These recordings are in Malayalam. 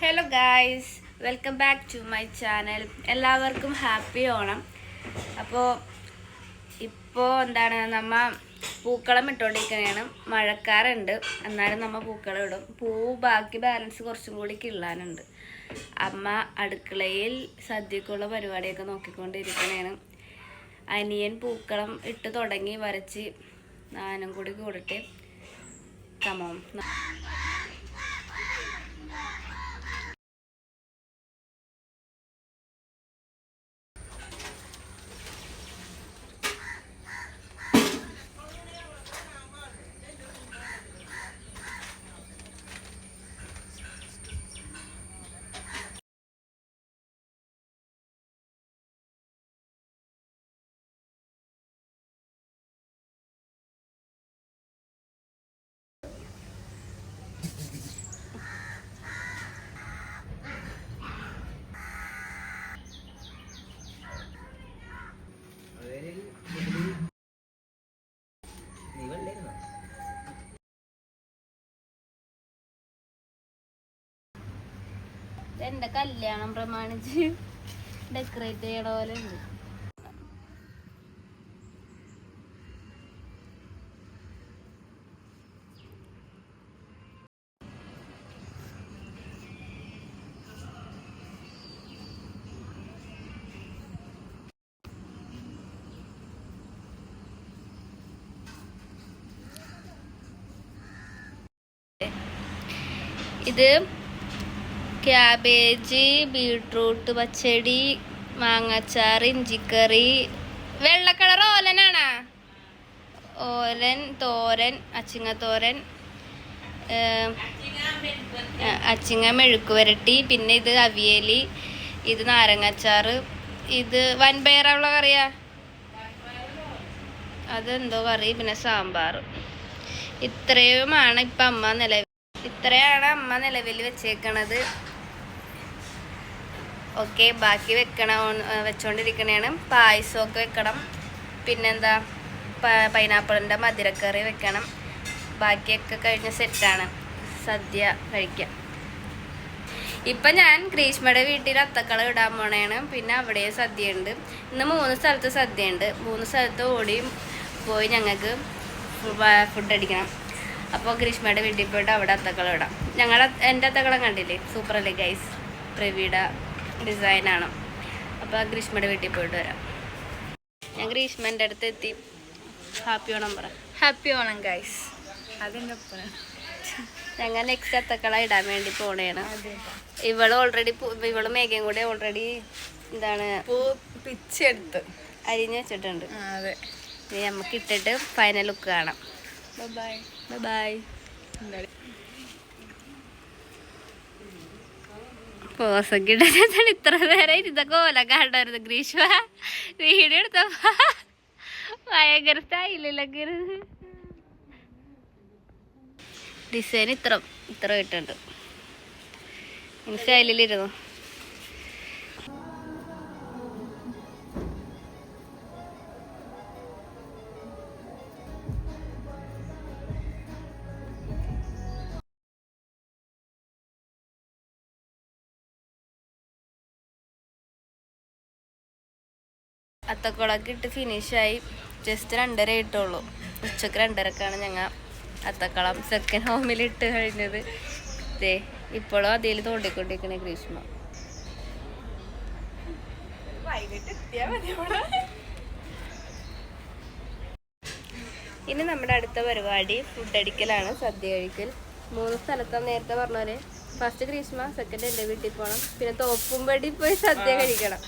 Hello guys welcome back to my channel എല്ലാവർക്കും ഹാപ്പി ഓണം. അപ്പോൾ ഇപ്പോൾ എന്താണ് നമ്മ പൂക്കളം ഇട്ടുകൊണ്ടിരിക്കുകയാണ് മഴക്കാറുണ്ട്. എന്നാലും നമ്മ പൂക്കളം ഇടും. പൂ ബാക്കി ബാലൻസ് കുറച്ചും കൂടി കിള്ളാനുണ്ട്. അമ്മ അടുക്കളയിൽ സദ്യക്കുള്ള പരിപാടിയൊക്കെ നോക്കിക്കൊണ്ടിരിക്കുകയാണ് അനിയൻ പൂക്കളം ഇട്ട് തുടങ്ങി വരച്ച് നാനും കൂടി കൂടിട്ട്. കമോം എന്റെ കല്യാണം പ്രമാണിച്ച് ഡെക്കറേറ്റ് ചെയ്യണ പോലെ ഉണ്ട്. ഇത് ക്യാബേജ് ബീട്രൂട്ട് പച്ചടി മാങ്ങാച്ചാർ ഇഞ്ചിക്കറി. വെള്ളക്കളർ കളർ ഓലനാണാ? ഓലൻ തോരൻ അച്ചിങ്ങ തോരൻ അച്ചിങ്ങ മെഴുക്ക് വരട്ടി പിന്നെ ഇത് അവിയലി ഇത് നാരങ്ങാച്ചാറ് ഇത് വൻപയറുള്ള കറിയാ? അതെന്തോ കറി പിന്നെ സാമ്പാർ. ഇത്രയുമാണ് ഇപ്പം അമ്മ നിലവിൽ ഇത്രയാണ് അമ്മ നിലവിൽ വെച്ചേക്കണത്. ഓക്കെ ബാക്കി വെക്കണ വെച്ചോണ്ടിരിക്കണേണ്. പായസമൊക്കെ വെക്കണം. പിന്നെന്താ പൈനാപ്പിളിന്റെ മധുരക്കറി വെക്കണം. ബാക്കിയൊക്കെ കഴിഞ്ഞ സെറ്റാണ്. സദ്യ കഴിക്കാം. ഇപ്പം ഞാൻ ഗ്രീഷ്മയുടെ വീട്ടിൽ അത്തക്കള ഇടാൻ പോണേണ്. പിന്നെ അവിടെ സദ്യ ഉണ്ട് ഇന്ന് മൂന്ന് സ്ഥലത്ത് സദ്യ ഉണ്ട് മൂന്ന് സ്ഥലത്ത് ഓടി പോയി ഞങ്ങൾക്ക് ഫുഡ് അടിക്കണം. അപ്പോൾ ഗ്രീഷ്മയുടെ വീട്ടിൽ പോയിട്ട് അവിടെ അത്തക്കളം ഇടാം. ഞങ്ങളുടെ എന്റെ അത്തക്കളം കണ്ടില്ലേ? സൂപ്പർ അല്ലേ ഗൈസ് പ്രവീഡ ഡിസൈനാണ്. അപ്പോൾ ഗ്രീഷ്മയുടെ വീട്ടിൽ പോയിട്ട് വരാം. ഞാൻ ഗ്രീഷ്മന്റെ അടുത്ത് എത്തി. ഹാപ്പി ഓണം പറ. ഹാപ്പി ഓണം ഗൈസ് അതിന്റെ ഒപ്പം ഞങ്ങൾ നെക്സ്റ്റ് അത്തക്കള ഇടാൻ വേണ്ടി പോണേണ്. ഇവൾ ഓൾറെഡി ഇവൾ മേഘയും കൂടെ ഓൾറെഡി എന്താണ് പിച്ചെടുത്ത് അരിഞ്ഞ് വെച്ചിട്ടുണ്ട്. അതെ. ഇനി നമുക്ക് ഇട്ടിട്ട് ഫൈനൽ ലുക്ക് കാണാം. ബൈ ബൈ പോസൊക്കെ ഇത്ര നേരം ഗ്രീഷ്മ വീഡിയോ ഭയങ്കര ഡിസൈൻ ഇത്ര ഇത്ര ഇട്ടുണ്ട് സ്റ്റൈലിലിരുന്നു അത്തക്കുളൊക്കെ ഇട്ട് ഫിനിഷായി ജസ്റ്റ് രണ്ടര ഇട്ടുള്ളൂ ഉച്ചയ്ക്ക് രണ്ടരക്കാണ് ഞങ്ങൾ അത്തക്കളം സെക്കൻഡ് ഹോമിൽ ഇട്ട് കഴിഞ്ഞത്. ദേ ഇപ്പോഴും അതിൽ തോണ്ടിക്കൊണ്ടിരിക്കണേ ഗ്രീഷ്മ. ഇനി നമ്മുടെ അടുത്ത പരിപാടി ഫുഡ് അടിക്കലാണ് സദ്യ കഴിക്കൽ. മൂന്ന് സ്ഥലത്താണ് നേരത്തെ പറഞ്ഞ പോലെ. ഫസ്റ്റ് ഗ്രീഷ്മ സെക്കൻഡ് എന്റെ വീട്ടിൽ പോകണം പിന്നെ തോപ്പുംപടി പോയി സദ്യ കഴിക്കണം.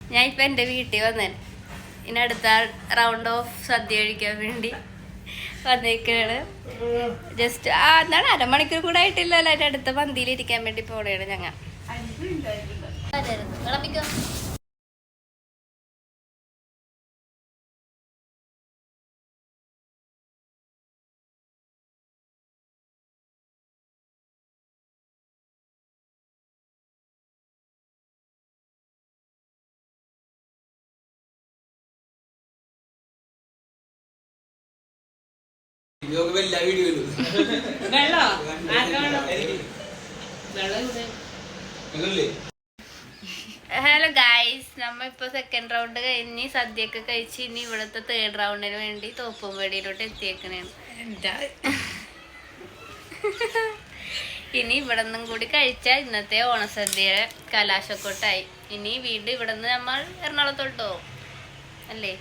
ഞാൻ ഇപ്പൊ എന്റെ വീട്ടിൽ വന്നേ. ഇനി അടുത്ത റൗണ്ട് ഓഫ് സദ്യ കഴിക്കാൻ വേണ്ടി വന്നേക്കാണ്. ജസ്റ്റ് ആ എന്താണ്? അരമണിക്കൂർ കൂടെ ആയിട്ടില്ലല്ലോ അതിന്റെ അടുത്ത പന്തിയിൽ ഇരിക്കാൻ വേണ്ടി പോണേണ് ഞങ്ങൾ ഇതൊക്കെ എല്ലാ വീഡിയോയിലും വെള്ളമില്ലേ? ഹലോ ഗായ്സ് നമ്മ ഇപ്പൊ സെക്കൻഡ് റൗണ്ട് കഴിഞ്ഞ് സദ്യയൊക്കെ കഴിച്ച് ഇനി ഇവിടുത്തെ തേർഡ് റൗണ്ടിന് വേണ്ടി തോപ്പുംപടിയിലോട്ട് എത്തിയേക്കണേണ്. ഇനി ഇവിടെ നിന്നും കൂടി കഴിച്ച ഇന്നത്തെ ഓണസദ്യയുടെ കലാശക്കൊട്ടായി. ഇനി വീണ്ടും ഇവിടെ നിന്ന് നമ്മൾ എറണാകുളത്തോട്ട് പോകും അല്ലേ?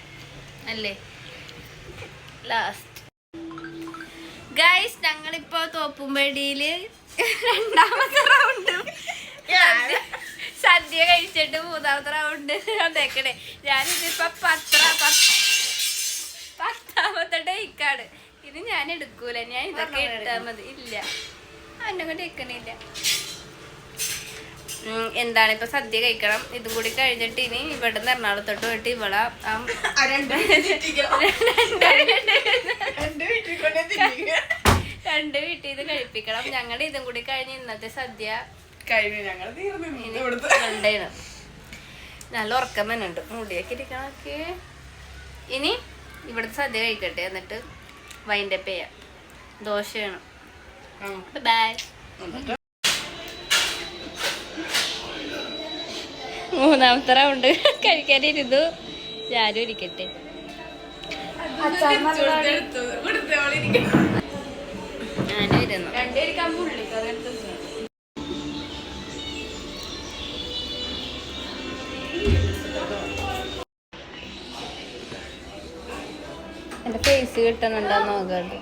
അല്ലേ? ലാസ്റ്റ് ഗൈസ് ഞങ്ങളിപ്പോ തോപ്പുംപടിയിൽ രണ്ടാമത്തെ റൗണ്ട് സദ്യ കഴിച്ചിട്ട് മൂന്നാമത്തെ റൗണ്ട് വന്നേക്കണേ. ഞാനിതിപ്പോ പത്ര പത്ത് പത്താമത്തെ ഡേക്കാണ് ഇത് ഞാൻ എടുക്കൂല. ഞാൻ ഇതൊക്കെ എടുത്താൽ മതി. ഇല്ല. എന്നെ കൊണ്ട് എടുക്കണില്ല എന്താണ് ഇപ്പൊ സദ്യ കഴിക്കണം. ഇതും കൂടി കഴിഞ്ഞിട്ട് ഇനി ഇവിടെ നിന്ന് എറണാകുളത്തോട്ട് പോയിട്ട് ഇവിടെ ആ രണ്ട് വീട്ടിൽ ഇത് കഴിപ്പിക്കണം. ഞങ്ങളുടെ ഇതും കൂടി കഴിഞ്ഞ് ഇന്നത്തെ സദ്യ രണ്ടേണ് നല്ല ഉറക്കം തന്നെ ഉണ്ട്. മുടിയൊക്കെ ഇരിക്കണൊക്കെ. ഇനി ഇവിടുത്തെ സദ്യ കഴിക്കട്ടെ എന്നിട്ട് വൈൻഡപ്പ് ചെയ്യാം ദോശയാണ്. ബൈ മൂന്നാമത്തെ റൗണ്ട് കഴിക്കാനിരുന്നു. ഞാനും ഇരിക്കട്ടെ. ഞാനും ഇരുന്നു. എന്റെ ഫേസ് കിട്ടുന്നുണ്ടോ നോക്കട്ടെ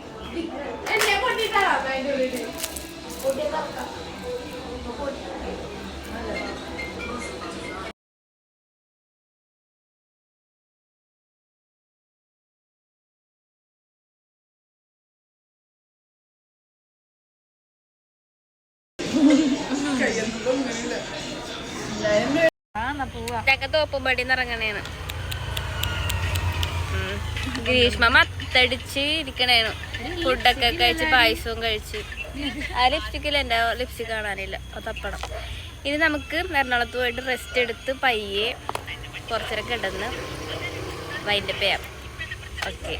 ഇതൊക്കെ തോപ്പുംപടി ഇറങ്ങണേണ്. ഗ്രീഷ്മ മത്തടിച്ച് ഇരിക്കണേനു ഫുഡൊക്കെ കഴിച്ച് പായസവും കഴിച്ച്. ആ ലിപ്സ്റ്റിക്കിൽ എന്റെ ലിപ്സ്റ്റിക് കാണാനില്ല. അത് തപ്പണം. ഇനി നമുക്ക് എറണാകുളത്ത് പോയിട്ട് റെസ്റ്റ് എടുത്ത് പയ്യെ കുറച്ചേരം കിടന്ന് വൈൻഡപ്പ് ചെയ്യാം. ഓക്കെ